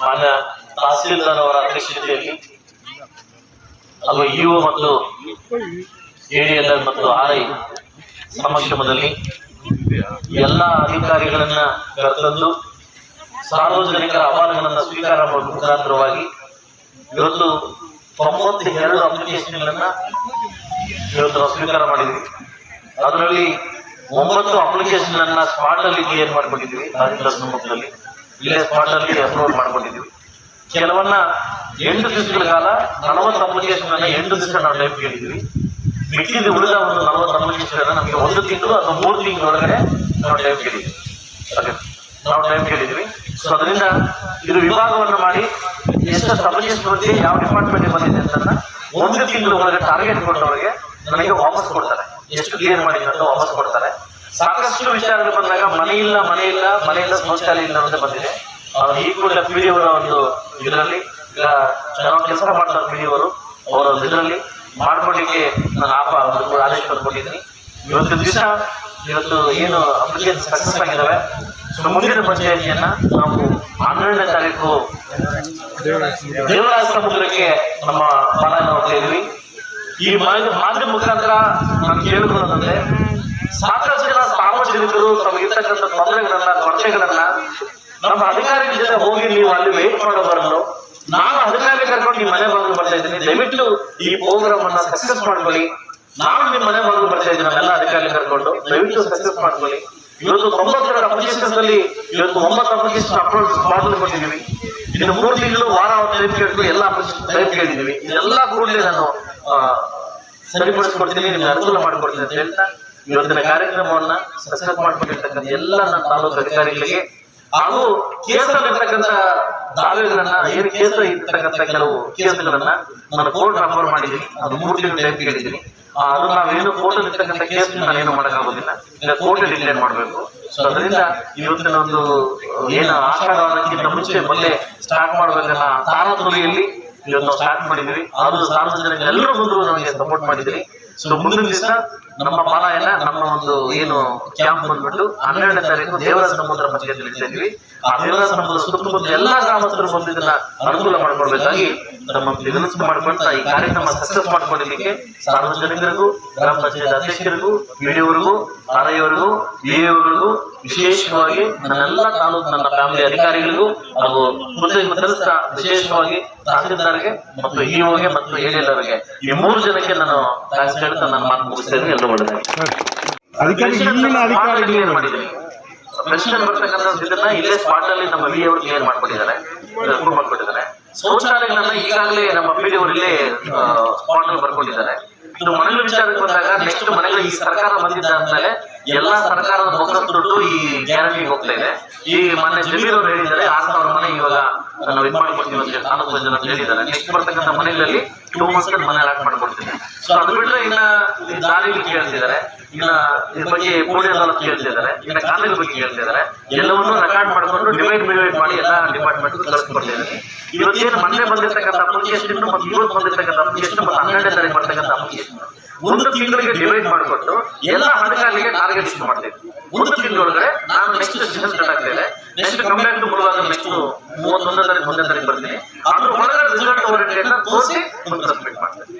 ಮಾನ್ಯ ತಹಸೀಲ್ದಾರ್ ಅವರ ಅಧ್ಯಕ್ಷತೆಯಲ್ಲಿ ಹಾಗೂ ಇಒ ಮತ್ತು ಎಡಿಎಲ್ಆರ್ ಮತ್ತು ಆರ್ಐ ಸಮಕ್ಷಮದಲ್ಲಿ ಎಲ್ಲ ಅಧಿಕಾರಿಗಳನ್ನ ಕರೆತಂದು ಸಾರ್ವಜನಿಕರ ಅಹವಾಲುಗಳನ್ನು ಸ್ವೀಕಾರ ಮುಖಾಂತರವಾಗಿ ಇವತ್ತು ತೊಂಬತ್ತೆರಡು ಅಪ್ಲಿಕೇಶನ್ಗಳನ್ನ ಇವತ್ತು ಸ್ವೀಕಾರ ಮಾಡಿದ್ವಿ. ಅದರಲ್ಲಿ ಒಂಬತ್ತು ಅಪ್ಲಿಕೇಶನ್ ಅನ್ನ ಸ್ಪಾಟ್ ಅಲ್ಲಿ ಕ್ಲಿಯರ್ ಮಾಡ್ಕೊಂಡಿದ್ವಿ ರಾಜೇಂದ್ರ ಸಮ್ಮುಖದಲ್ಲಿ ಇಲ್ಲೇ ಸ್ಮಾರ್ಟ್ ಅಲ್ಲಿ ಅಪ್ಲೋಡ್ ಮಾಡ್ಕೊಂಡಿದ್ವಿ ಕೆಲವನ್ನ ಎಂಟು ದಿವಸಗಳ ಕಾಲ ನಲವತ್ತು ಅಪ್ಲಿಕೇಶನ್ ಅನ್ನ ಎಂಟು ದಿವಸ ನಾವು ಟೈಪ್ ಕೇಳಿದ್ವಿ. ಮಿಕ್ಕಿದ ಉಳಿದ ಒಂದು ನಲವತ್ತು ಅಪ್ಲಿಕೇಶನ್ ಅನ್ನ ನಮಗೆ ಒಂದು ತಿಂಗಳು ಅಥವಾ ಮೂರು ತಿಂಗಳೊಳಗಡೆ ನಾವು ಟೈಪ್ ಕೇಳಿದ್ವಿ. ನಾವು ಟೈಮ್ ಕೇಳಿದ್ವಿ. ಸೊ ಅದರಿಂದ ಇದು ವಿಭಾಗವನ್ನು ಮಾಡಿ ಎಷ್ಟು ಅಪ್ಲಿಕೇಶನ್ ಬಗ್ಗೆ ಯಾವ ಡಿಪಾರ್ಟ್ಮೆಂಟ್ ಬಂದಿದೆ ಅಂತ ಒಂದು ತಿಂಗಳ ಒಳಗೆ ಟಾರ್ಗೆಟ್ ಕೊಟ್ಟವರಿಗೆ ನನಗೆ ವಾಪಸ್ ಕೊಡ್ತಾರೆ. ಎಷ್ಟು ಕ್ಲಿಯರ್ ಮಾಡಿದ್ರು ಅಂತ ವಾಪಸ್ ಕೊಡ್ತಾರೆ. ಸಾಕಷ್ಟು ವಿಚಾರಗಳು ಬಂದಾಗ ಮನೆ ಇಲ್ಲ ಮನೆ ಇಲ್ಲ ಮನೆಯಿಂದ ಶೌಚಾಲಯ ಇಲ್ಲ ಅಂತ ಬಂದಿದೆ. ಈ ಡಿ ಅವರ ಒಂದು ಇದರಲ್ಲಿ ಈಗ ಚೆನ್ನಾಗಿ ಕೆಲಸ ಮಾಡ್ತಾರೆ ಅವರು ಅವರ ಇದರಲ್ಲಿ ಮಾಡ್ಕೊಡ್ಲಿಕ್ಕೆ ನಾನು ಆಪ ಆದೇಶ ಕೊಟ್ಟಿದ್ದೀನಿ ಇವತ್ತು ದಿವಸ, ಇವತ್ತು ಏನು ಅಪ್ಲಿಕೇಶನ್ ಸಕ್ಸಸ್ ಆಗಿದ್ದಾವೆ. ಮುಂದಿನ ಪಂಚಾಯತಿಯನ್ನ ನಾವು ಹನ್ನೆರಡನೇ ತಾರೀಕು ದೇವರಾಜ ಸಮುದ್ರಕ್ಕೆ ನಮ್ಮ ಪಾಲನೆ ಹೋಗ್ತಾ ಈ ಮಾಧ್ಯ ಮಾಧ್ಯಮ ಮುಖಾಂತರ ನಾನು ಕೇಳಿಕೊಳ್ಳೋದಂದ್ರೆ ಸಾಕಷ್ಟು ಸಾರ್ವಜನಿಕರು ತಮಗಿರ್ತಕ್ಕಂಥ ತೊಂದರೆಗಳನ್ನ ಕೊರತೆಗಳನ್ನ ನಮ್ಮ ಅಧಿಕಾರಿಗಳ ಜೊತೆ ಹೋಗಿ ನೀವು ಅಲ್ಲಿ ವೇಟ್ ಮಾಡಬಾರದು. ನಾನು ಅಧಿಕಾರಿ ಕರ್ಕೊಂಡು ನಿಮ್ಮ ಮನೆ ಬಾಗಿಲು ಬರ್ತಾ ಇದ್ದೀನಿ. ದಯವಿಟ್ಟು ಈ ಪ್ರೋಗ್ರಾಮ್ ಅನ್ನ ಸಕ್ಸಸ್ ಮಾಡ್ಕೊಳ್ಳಿ. ನಾನು ನಿಮ್ಮ ಮನೆ ಬಾಗಿಲು ಬರ್ತಾ ಇದ್ದೀನಿ, ನಮ್ಮೆಲ್ಲ ಅಧಿಕಾರಿ ಕರ್ಕೊಂಡು. ದಯವಿಟ್ಟು ಸಕ್ಸಸ್ ಮಾಡ್ಕೊಳ್ಳಿ. ಇವತ್ತು ತೊಂಬತ್ತೆರಡು ಅಪ್ಲಿಕೇಶನ್ ಅಲ್ಲಿ ಇವತ್ತು ಒಂಬತ್ತು ಅಪ್ಲಿಕೇಶನ್ ಅಪ್ಲೋಡ್ ಮಾಡಲು ಕೊಟ್ಟಿದ್ದೀವಿ ಇನ್ನು ಮೂರು ತಿಂಗಳು, ವಾರ ಟೈಪ್ ಕೇಳಿದ್ರು, ಎಲ್ಲ ಅಪ್ಲಿಕೇಶನ್ ಟೈಪ್ ಕೇಳಿದ್ದೀವಿ. ಇದೆಲ್ಲ ಕೂಡಲೇ ನಾನು ಸರಿಪಡಿಸ್ಕೊಡ್ತೀನಿ, ನಿಮ್ಗೆ ಅನುಕೂಲ ಮಾಡಿಕೊಡ್ತೀನಿ ಅಂತ ಹೇಳ್ತಾ ಇವತ್ತಿನ ಕಾರ್ಯಕ್ರಮವನ್ನ ಸಕ್ಸಸ್ ಮಾಡ್ಕೊಂಡಿರ್ತಕ್ಕಂಥ ಎಲ್ಲ ನನ್ನ ತಾಲೂಕು ಅಧಿಕಾರಿಗಳಿಗೆ ಹಾಗೂ ಕೇಸಲ್ಲಿರ್ತಕ್ಕಂಥ ದಾವೆಗಳನ್ನ ಏನು ಕೇಂದ್ರ ಇರ್ತಕ್ಕಂಥ ಕೆಲವು ಕೇಸ್ಗಳನ್ನ ನಾನು ಕೋರ್ಟ್ ರೆಫರ್ ಮಾಡಿದ್ದೀನಿ. ಅದು ಮೂರು ತಿಂಗಳು ಹೇಳಿ ಕೇಳಿದ್ದೀನಿ. ಅದು ನಾವೇನು ಕೋರ್ಟ್ ಇರ್ತಕ್ಕಂಥ ಕೇಸ್ ನಾನೇನು ಮಾಡೋಕ್ಕಾಗೋದಿಲ್ಲ. ಈಗ ಕೋರ್ಟ್ ಡಿಕ್ಲೇರ್ ಮಾಡಬೇಕು. ಸೊ ಅದರಿಂದ ಇವತ್ತಿನ ಒಂದು, ಏನು ಆಟಗಾರಕ್ಕಿಂತ ಮುಂಚೆ ಮೊದಲೇ ಸ್ಟಾರ್ಟ್ ಮಾಡಬೇಕನ್ನ ತಾರತುರಿಯಲ್ಲಿ ಇವತ್ತು ನಾವು ಸ್ಟಾರ್ಟ್ ಮಾಡಿದ್ವಿ ಆದ್ರೂ ಸಾರ್ವಜನಿಕರು ಎಲ್ಲರೂ ಬಂದ್ರು ನಮಗೆ ಸಪೋರ್ಟ್ ಮಾಡಿದ್ರಿ ಸೊ ಮುಂದಿನ ದಿವಸ ನಮ್ಮ ಪಾಲಾಯನ ನಮ್ಮ ಒಂದು ಏನು ಕ್ಯಾಂಪ್ ಬಂದ್ಬಿಟ್ಟು ಹನ್ನೆರಡನೇ ತಾರೀಕು ದೇವರ ಸಮುದ್ರ ಮಧ್ಯದಲ್ಲಿ ಇದ್ದೀವಿ ಆ ದೇವರ ಸಮುದ್ರ ಸುತ್ತಮುತ್ತ ಎಲ್ಲಾ ಗ್ರಾಮಸ್ಥರು ಬಂದು ಇದನ್ನ ಅನುಕೂಲ ಮಾಡ್ಕೊಳ್ಬೇಕಾಗಿ ನಮ್ಮ ಬಿಸಿನೆಸ್ ಮಾಡ್ಕೊಳ್ತಾ ಈ ಕಾರ್ಯಕ್ರಮ ಸಕ್ಸಸ್ ಮಾಡ್ಕೊಂಡಿದ್ದಕ್ಕೆ ಸಾರ್ವಜನಿಕರಿಗೂ ಗ್ರಾಮ ಪಂಚಾಯತ್ ಅಧ್ಯಕ್ಷರಿಗೂ ವಿಡಿಯೋವರೆಗೂ ಆರ್ ಐವರೆಗೂ ವಿಎವರೆಗೂ ವಿಶೇಷವಾಗಿ ನನ್ನೆಲ್ಲ ತಾಲೂಕು ನನ್ನ ಫ್ಯಾಮಿಲಿ ಅಧಿಕಾರಿಗಳಿಗೂ ಹಾಗೂ ಕೃತಜ್ಞತೆ ವಿಶೇಷವಾಗಿ ತಹಸೀಲ್ದಾರ್ಗೆ ಮತ್ತು ಇಒಗೆ ಮತ್ತು ಎಡಿಎಲ್ಆರ್ಗೆ ಈ ಮೂರು ಜನಕ್ಕೆ ನಾನು ಥ್ಯಾಂಕ್ಸ್ ಹೇಳ್ತಾ ನನ್ನ ಮಾತು ಮುಗಿಸ್ತಾ ಇದ್ದೀನಿ ಎಲ್ಲರೂ ಒಳ್ಳೆದಾಗಿ ಅಧಿಕಾರಿ ಇಲ್ಲಿನ ಅಧಿಕಾರಿಗಳು ಕ್ಲಿಯರ್ ಮಾಡಿದ್ದೀನಿ ಬರ್ತಕ್ಕಂಥ ಇದನ್ನ ಇಲ್ಲೇ ಸ್ಪಾಟ್ ಅಲ್ಲಿ ನಮ್ಮ ವಿ ಅವರು ಕ್ಲಿಯರ್ ಮಾಡ್ಕೊಟ್ಟಿದ್ದಾರೆ. ಮಾಡ್ಕೊಟ್ಟಿದ್ದಾರೆ. ಶೌಚಾಲಯಗಳನ್ನ ಈಗಾಗಲೇ ನಮ್ಮ ಪಿ ಡಿ ಅವರು ಇಲ್ಲೇ ಸ್ಪಾಟ್ ಅಲ್ಲಿ ಬರ್ಕೊಂಡಿದ್ದಾರೆ. ಇದು ಮನೆಗಳ ವಿಚಾರಕ್ಕೆ ಬಂದಾಗ ನೆಕ್ಸ್ಟ್ ಮನೆಗಳು ಈ ಸರ್ಕಾರ ಬಂದಿದ್ದಾದ್ಮೇಲೆ ಎಲ್ಲಾ ಸರ್ಕಾರದ ದುಡ್ಡು ಈ ಗ್ಯಾರಂಟಿಗೆ ಹೋಗ್ತಾ ಇದೆ. ಈ ಮನೆ ಜಮೀರ್ ಅವರು ಹೇಳಿದ್ದಾರೆ ಆ ಸಾವಿರ ಮನೆ ಇವಾಗ ನಾವು ಇದು ಮಾಡ್ಕೊಡ್ತೀವಿ ಅಂತ ಹೇಳಿ ಜನ ನೆಕ್ಸ್ಟ್ ಬರ್ತಕ್ಕಂಥ ಮನೆಗಳಲ್ಲಿ ಟೂ ಮಂತ್ಸ್ ಮನೆ ಅಲಾಟ್ ಮಾಡ್ಕೊಡ್ತೀನಿ. ಸೊ ಅದು ಬಿಟ್ರೆ ಇನ್ನ ದಾರಿಲಿ ಕೇಳ್ತಿದ್ದಾರೆ, ಇನ್ನ ಇದ್ರ ಬಗ್ಗೆ ಅದಾಲತ್ ಕೇಳ್ತಿದ್ದಾರೆ, ಇನ್ನ ಕಾನೂನು ಬಗ್ಗೆ ಕೇಳ್ತಿದ್ದಾರೆ. ಎಲ್ಲವನ್ನೂ ರೆಕಾರ್ಡ್ ಮಾಡ್ಕೊಂಡು ಡಿವೈಡ್ ಡಿವೈಡ್ ಮಾಡಿ ಎಲ್ಲ ಡಿಪಾರ್ಟ್ಮೆಂಟ್ ಕಳಿಸ್ಕೊಡ್ತಿದ್ದಾರೆ. ಇವತ್ತೇನು ಮೊನ್ನೆ ಬಂದಿರ್ತಕ್ಕಂಥ ಅಪ್ಲಿಕೇಶನ್ ಮತ್ತು ಇವತ್ತು ಬಂದಿರ್ತಕ್ಕಂಥ ಅಪ್ಲಿಕೇಶನ್ ಮತ್ತು ಹನ್ನೆರಡನೇ ತಾರೀಕು ಬರ್ತಕ್ಕಂಥ ಅಪ್ಲಿಕೇಶನ್ ಒಂದು ತಿಂಗಳಿಗೆ ಡಿವೈಡ್ ಮಾಡಿಕೊಟ್ಟು ಎಲ್ಲ ಹಣಕಾಲಿಗೆ ಟಾರ್ಗೆಟ್ ಇಷ್ಟು ಮಾಡ್ತೇವೆ. ಒಂದು ತಿಂಗಳೊಳಗಡೆ ನಾನು ನೆಕ್ಸ್ಟ್ ಸೀಸನ್ ಸ್ಟಾರ್ಟ್ ಆಗ್ತೇನೆ ನೆಕ್ಸ್ಟ್ ಕಂಪ್ಲೇಂಟ್ ಮುಳುವಾಗ ನೆಕ್ಸ್ಟ್ ಮೂವತ್ತೊಂದನೇ ತಾರೀಕು ಒಂದನೇ ತಾರೀಕು ಬರ್ತೀನಿ. ಅದ್ರ ಒಳಗಡೆ ರಿಸಲ್ಟ್ ಹೊರಗಡೆ ತೋರಿಸಿ ಮುಂದೆ ಸಬ್ಮಿಟ್ ಮಾಡ್ತೇನೆ.